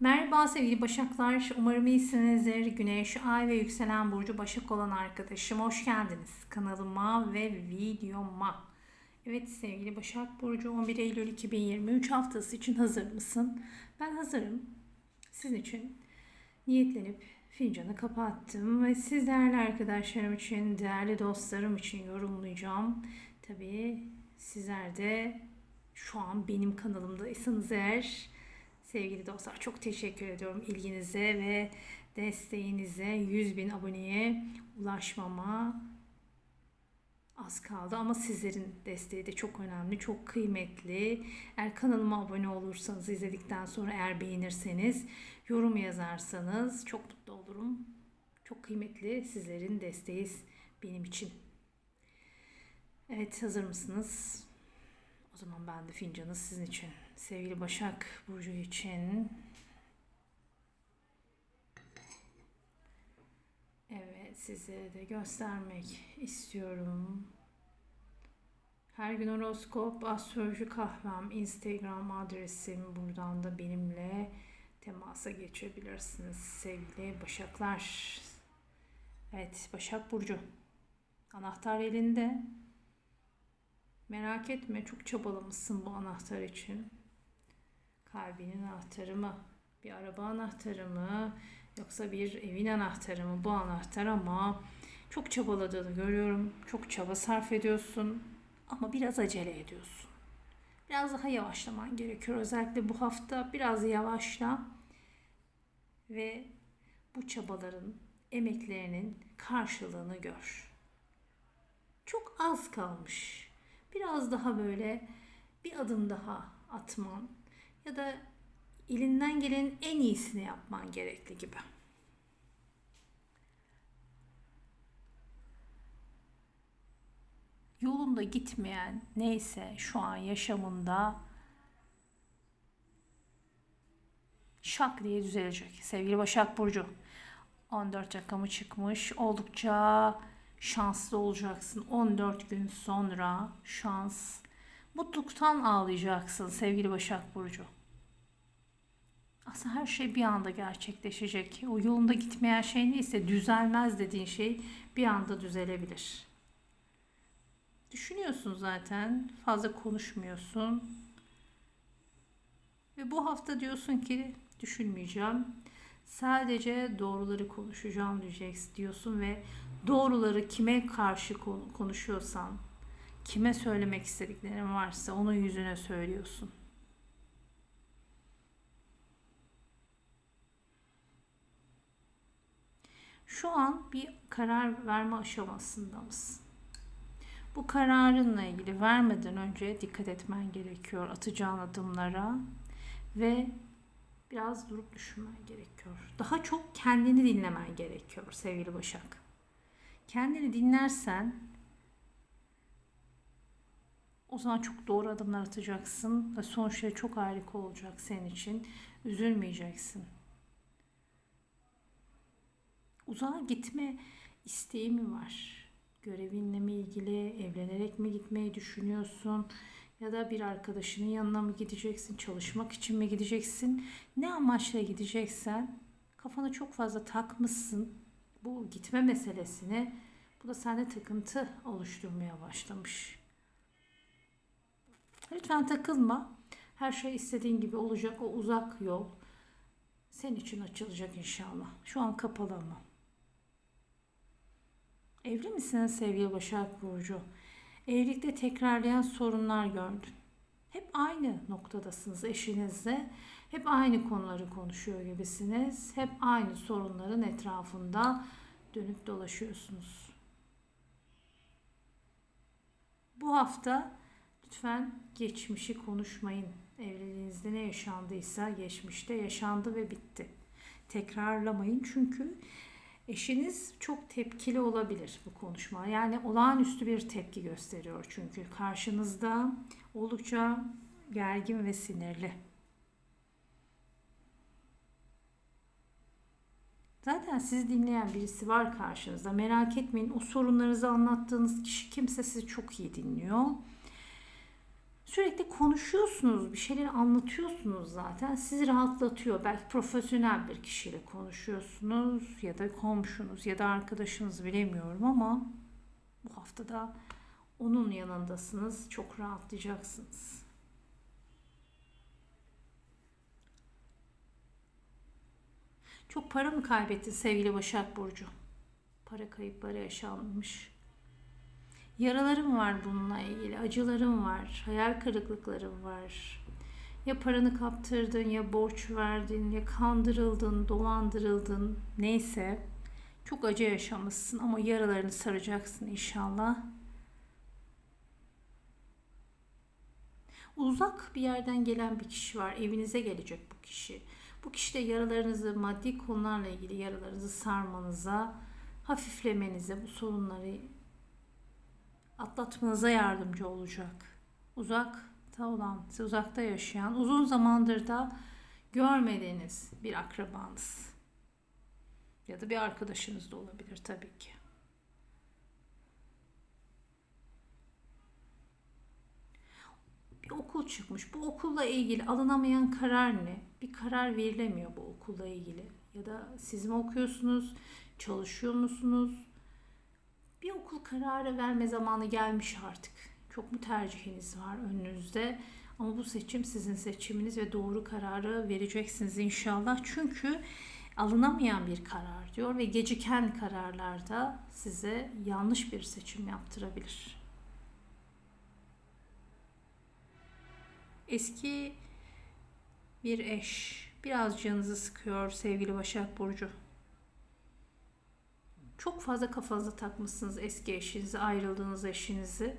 Merhaba sevgili Başaklar. Umarım iyisinizdir. Güneş, Ay ve yükselen burcu Başak olan arkadaşım hoş geldiniz kanalıma ve videoma. Evet sevgili Başak Burcu 11 Eylül 2023 haftası için hazır mısın? Ben hazırım. Sizin için niyetlenip fincanı kapattım ve siz değerli arkadaşlarım için, değerli dostlarım için yorumlayacağım. Tabii sizler de şu an benim kanalımdaysanız eğer sevgili dostlar çok teşekkür ediyorum ilginize ve desteğinize 100 bin aboneye ulaşmama az kaldı ama sizlerin desteği de çok önemli, çok kıymetli. Eğer kanalıma abone olursanız, izledikten sonra eğer beğenirseniz, yorum yazarsanız çok mutlu olurum. Çok kıymetli sizlerin desteği benim için. Evet hazır mısınız? O zaman ben de fincanı sizin için. Sevgili Başak Burcu için. Evet size de göstermek istiyorum. Her gün horoskop, astroloji kahvem, Instagram adresim. Buradan da benimle temasa geçebilirsiniz sevgili Başaklar. Evet Başak Burcu. Anahtar elinde. Merak etme çok çabalamışsın bu anahtar için. Kalbinin anahtarı mı? Bir araba anahtarı mı? Yoksa bir evin anahtarı mı? Bu anahtar ama çok çabaladığını görüyorum. Çok çaba sarf ediyorsun ama biraz acele ediyorsun. Biraz daha yavaşlaman gerekiyor. Özellikle bu hafta biraz yavaşla ve bu çabaların, emeklerinin karşılığını gör. Çok az kalmış biraz daha böyle bir adım daha atman ya da elinden gelenin en iyisini yapman gerekli gibi. Yolunda gitmeyen neyse şu an yaşamında şak diye düzelecek. Sevgili Başak Burcu 14 rakamı çıkmış. Oldukça şanslı olacaksın. 14 gün sonra şans. Mutluluktan ağlayacaksın sevgili Başak Burcu. Aslında her şey bir anda gerçekleşecek. O yolunda gitmeyen şey neyse düzelmez dediğin şey bir anda düzelebilir. Düşünüyorsun zaten. Fazla konuşmuyorsun. Ve bu hafta diyorsun ki düşünmeyeceğim. Sadece doğruları konuşacağım diyeceksin diyorsun ve doğruları kime karşı konuşuyorsan, kime söylemek istediklerin varsa onun yüzüne söylüyorsun. Şu an bir karar verme aşamasında mısın? Bu kararınla ilgili vermeden önce dikkat etmen gerekiyor atacağın adımlara ve biraz durup düşünmen gerekiyor. Daha çok kendini dinlemen gerekiyor sevgili Başak. Kendini dinlersen o zaman çok doğru adımlar atacaksın ve sonuçları çok harika olacak senin için. Üzülmeyeceksin. Uzağa gitme isteği mi var? Görevinle mi ilgili, evlenerek mi gitmeyi düşünüyorsun? Ya da bir arkadaşının yanına mı gideceksin, çalışmak için mi gideceksin? Ne amaçla gideceksen kafana çok fazla takmışsın bu gitme meselesini bu da sende takıntı oluşturmaya başlamış. Lütfen takılma. Her şey istediğin gibi olacak. O uzak yol senin için açılacak inşallah. Şu an kapalı ama. Evli misiniz sevgili Başak Burcu? Evlilikte tekrarlayan sorunlar gördün. Hep aynı noktadasınız eşinizle. Hep aynı konuları konuşuyor gibisiniz. Hep aynı sorunların etrafında dönüp dolaşıyorsunuz. Bu hafta lütfen geçmişi konuşmayın. Evliliğinizde ne yaşandıysa geçmişte yaşandı ve bitti. Tekrarlamayın çünkü eşiniz çok tepkili olabilir bu konuşma. Yani olağanüstü bir tepki gösteriyor çünkü karşınızda oldukça gergin ve sinirli. Zaten sizi dinleyen birisi var karşınızda. Merak etmeyin o sorunlarınızı anlattığınız kişi kimse sizi çok iyi dinliyor. Sürekli konuşuyorsunuz, bir şeyleri anlatıyorsunuz zaten. Sizi rahatlatıyor. Belki profesyonel bir kişiyle konuşuyorsunuz ya da komşunuz ya da arkadaşınız bilemiyorum ama bu haftada onun yanındasınız. Çok rahatlayacaksınız. Çok para mı kaybettin sevgili Başak Burcu? Para kayıpları yaşanmış. Yaralarım var bununla ilgili, acılarım var, hayal kırıklıklarım var. Ya paranı kaptırdın, ya borç verdin, ya kandırıldın, dolandırıldın, neyse. Çok acı yaşamışsın ama yaralarını saracaksın inşallah. Uzak bir yerden gelen bir kişi var. Evinize gelecek bu kişi. Bu kişi de yaralarınızı, maddi konularla ilgili yaralarınızı sarmanıza, hafiflemenize, bu sorunları atlatmanıza yardımcı olacak. Uzakta olan, uzakta yaşayan, uzun zamandır da görmediğiniz bir akrabanız ya da bir arkadaşınız da olabilir tabii ki. Bir okul çıkmış. Bu okulla ilgili alınamayan karar ne? Bir karar verilemiyor bu okulla ilgili. Ya da siz mi okuyorsunuz? Çalışıyor musunuz? Bir okul kararı verme zamanı gelmiş artık. Çok mu tercihiniz var önünüzde? Ama bu seçim sizin seçiminiz ve doğru kararı vereceksiniz inşallah. Çünkü alınamayan bir karar diyor ve geciken kararlarda size yanlış bir seçim yaptırabilir. Eski bir eş biraz canınızı sıkıyor sevgili Başak Burcu. Çok fazla kafanıza takmışsınız eski eşinizi, ayrıldığınız eşinizi.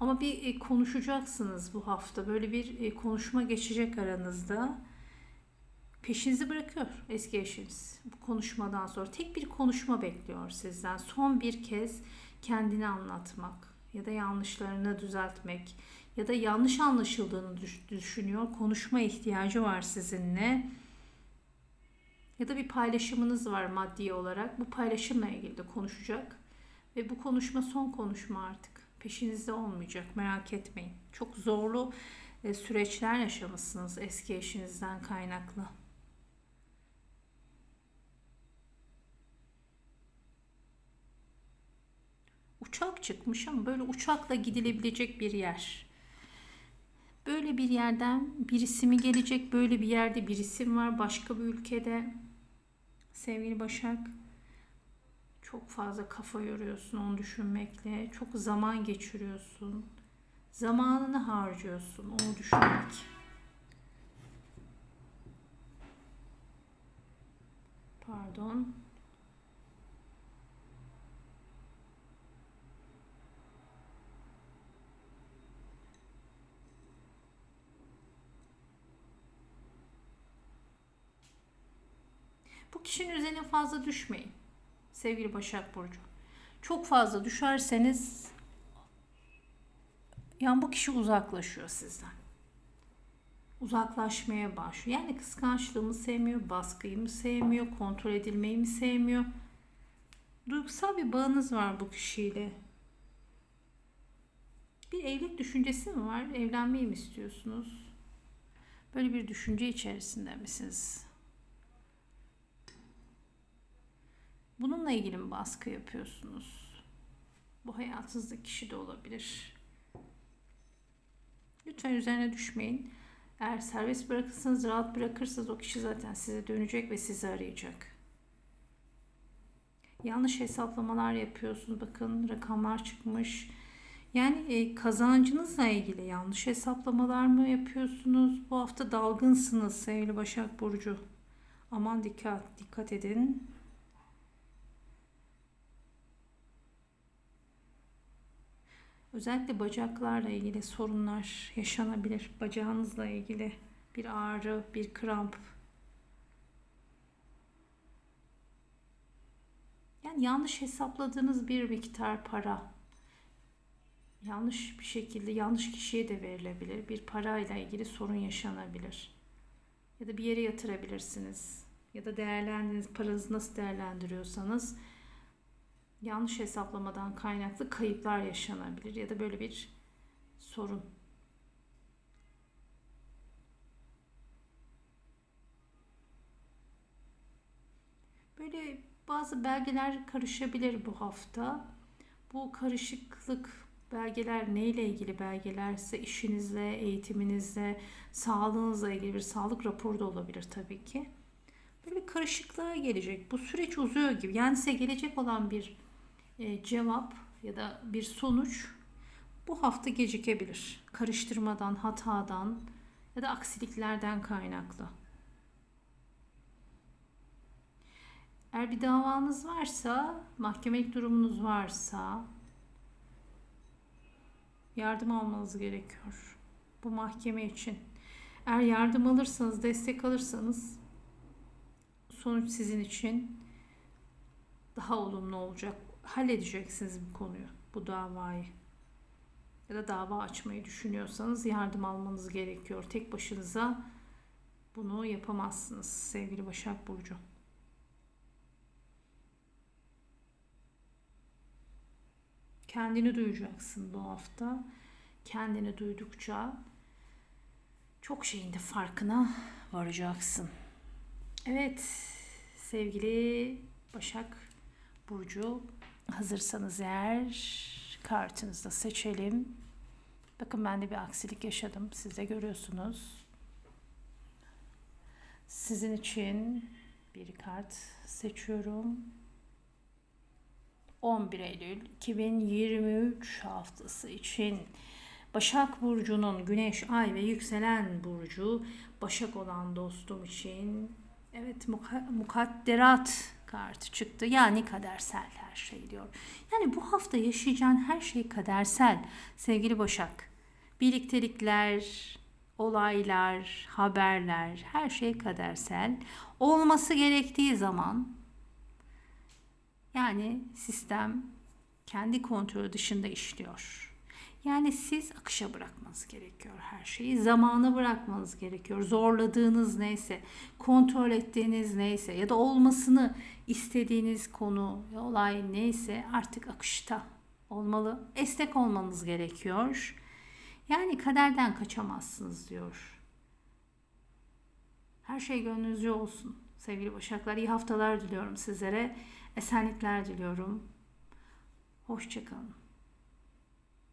Ama bir e, konuşacaksınız bu hafta. Böyle bir e, konuşma geçecek aranızda. Peşinizi bırakıyor eski eşiniz. Bu konuşmadan sonra tek bir konuşma bekliyor sizden. Son bir kez kendini anlatmak ya da yanlışlarını düzeltmek ya da yanlış anlaşıldığını düşünüyor. Konuşma ihtiyacı var sizinle ya da bir paylaşımınız var maddi olarak. Bu paylaşımla ilgili de konuşacak. Ve bu konuşma son konuşma artık. Peşinizde olmayacak merak etmeyin. Çok zorlu e, süreçler yaşamışsınız eski eşinizden kaynaklı. Uçak çıkmış ama böyle uçakla gidilebilecek bir yer. Böyle bir yerden birisi mi gelecek? Böyle bir yerde birisi mi var başka bir ülkede? Sevgili Başak, çok fazla kafa yoruyorsun onu düşünmekle. Çok zaman geçiriyorsun. Zamanını harcıyorsun onu düşünmek. Pardon. Bu kişinin üzerine fazla düşmeyin. Sevgili Başak Burcu. Çok fazla düşerseniz yani bu kişi uzaklaşıyor sizden. Uzaklaşmaya başlıyor. Yani kıskançlığımı sevmiyor, baskıyı mı sevmiyor, kontrol edilmeyi mi sevmiyor. Duygusal bir bağınız var bu kişiyle. Bir evlilik düşüncesi mi var? Evlenmeyi mi istiyorsunuz? Böyle bir düşünce içerisinde misiniz? Bununla ilgili mi baskı yapıyorsunuz? Bu hayatınızdaki kişi de olabilir. Lütfen üzerine düşmeyin. Eğer serbest bırakırsanız, rahat bırakırsanız o kişi zaten size dönecek ve sizi arayacak. Yanlış hesaplamalar yapıyorsunuz. Bakın rakamlar çıkmış. Yani e, kazancınızla ilgili yanlış hesaplamalar mı yapıyorsunuz? Bu hafta dalgınsınız sevgili Başak Burcu. Aman dikkat, dikkat edin. Özellikle bacaklarla ilgili sorunlar yaşanabilir. Bacağınızla ilgili bir ağrı, bir kramp. Yani yanlış hesapladığınız bir miktar para yanlış bir şekilde yanlış kişiye de verilebilir. Bir parayla ilgili sorun yaşanabilir. Ya da bir yere yatırabilirsiniz. Ya da değerlendiriniz paranızı nasıl değerlendiriyorsanız yanlış hesaplamadan kaynaklı kayıplar yaşanabilir ya da böyle bir sorun. Böyle bazı belgeler karışabilir bu hafta. Bu karışıklık belgeler neyle ilgili belgelerse işinizle, eğitiminizle, sağlığınızla ilgili bir sağlık raporu da olabilir tabii ki. Böyle bir karışıklığa gelecek. Bu süreç uzuyor gibi. Yani size gelecek olan bir e, cevap ya da bir sonuç bu hafta gecikebilir. Karıştırmadan, hatadan ya da aksiliklerden kaynaklı. Eğer bir davanız varsa, mahkemelik durumunuz varsa yardım almanız gerekiyor. Bu mahkeme için. Eğer yardım alırsanız, destek alırsanız sonuç sizin için daha olumlu olacak. Halledeceksiniz bu konuyu, bu davayı. Ya da dava açmayı düşünüyorsanız yardım almanız gerekiyor. Tek başınıza bunu yapamazsınız sevgili Başak Burcu. Kendini duyacaksın bu hafta. Kendini duydukça çok şeyin de farkına varacaksın. Evet sevgili Başak Burcu hazırsanız eğer kartınızı da seçelim. Bakın ben de bir aksilik yaşadım. Siz de görüyorsunuz. Sizin için bir kart seçiyorum. 11 Eylül 2023 haftası için Başak Burcu'nun Güneş, Ay ve Yükselen Burcu Başak olan dostum için evet muka- mukadderat kartı çıktı. Yani kadersel her şey diyor. Yani bu hafta yaşayacağın her şey kadersel sevgili Başak. Birliktelikler, olaylar, haberler her şey kadersel. Olması gerektiği zaman yani sistem kendi kontrolü dışında işliyor. Yani siz akışa bırakmanız gerekiyor her şeyi. Zamana bırakmanız gerekiyor. Zorladığınız neyse, kontrol ettiğiniz neyse ya da olmasını istediğiniz konu, olay neyse artık akışta olmalı. Esnek olmanız gerekiyor. Yani kaderden kaçamazsınız diyor. Her şey gönlünüzce olsun. Sevgili Başaklar iyi haftalar diliyorum sizlere. Esenlikler diliyorum. Hoşçakalın.